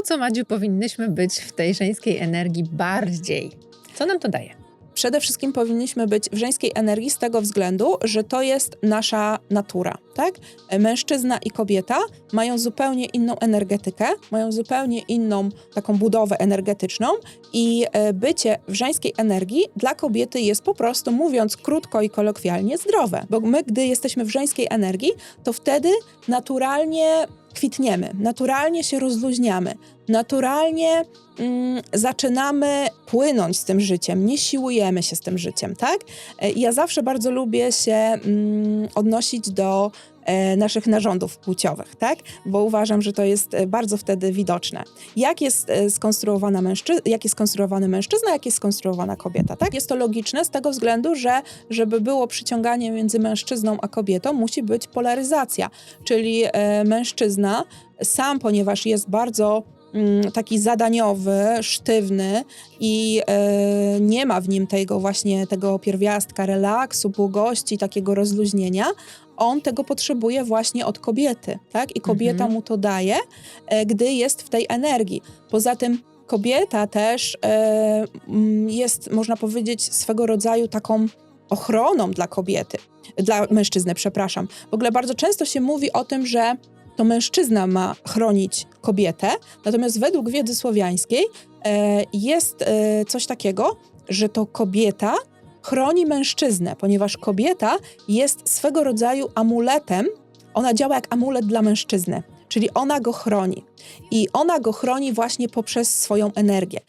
To, co Madziu powinnyśmy być w tej żeńskiej energii bardziej. Co nam to daje? Przede wszystkim powinniśmy być w żeńskiej energii z tego względu, że to jest nasza natura, tak? Mężczyzna i kobieta mają zupełnie inną energetykę, mają zupełnie inną taką budowę energetyczną i e, bycie w żeńskiej energii dla kobiety jest po prostu, mówiąc krótko i kolokwialnie, zdrowe. Bo my, gdy jesteśmy w żeńskiej energii, to wtedy naturalnie kwitniemy, naturalnie się rozluźniamy, naturalnie mm, zaczynamy płynąć z tym życiem, nie siłujemy się z tym życiem, tak? E, Ja zawsze bardzo lubię się mm, odnosić do naszych narządów płciowych, tak? Bo uważam, że to jest e, bardzo wtedy widoczne. Jak jest e, skonstruowana mężczyzna, jak jest skonstruowany mężczyzna, jak jest skonstruowana kobieta, tak? Jest to logiczne z tego względu, że żeby było przyciąganie między mężczyzną a kobietą, musi być polaryzacja, czyli e, mężczyzna sam, ponieważ jest bardzo taki zadaniowy, sztywny i e, nie ma w nim tego właśnie tego pierwiastka relaksu, błogości, takiego rozluźnienia, on tego potrzebuje właśnie od kobiety, tak? I kobieta Mhm. mu to daje, e, gdy jest w tej energii. Poza tym kobieta też e, mm, jest, można powiedzieć, swego rodzaju taką ochroną dla kobiety, dla mężczyzny, przepraszam. W ogóle bardzo często się mówi o tym, że to mężczyzna ma chronić kobietę, natomiast według wiedzy słowiańskiej e, jest e, coś takiego, że to kobieta chroni mężczyznę, ponieważ kobieta jest swego rodzaju amuletem, ona działa jak amulet dla mężczyzny, czyli ona go chroni. I ona go chroni właśnie poprzez swoją energię.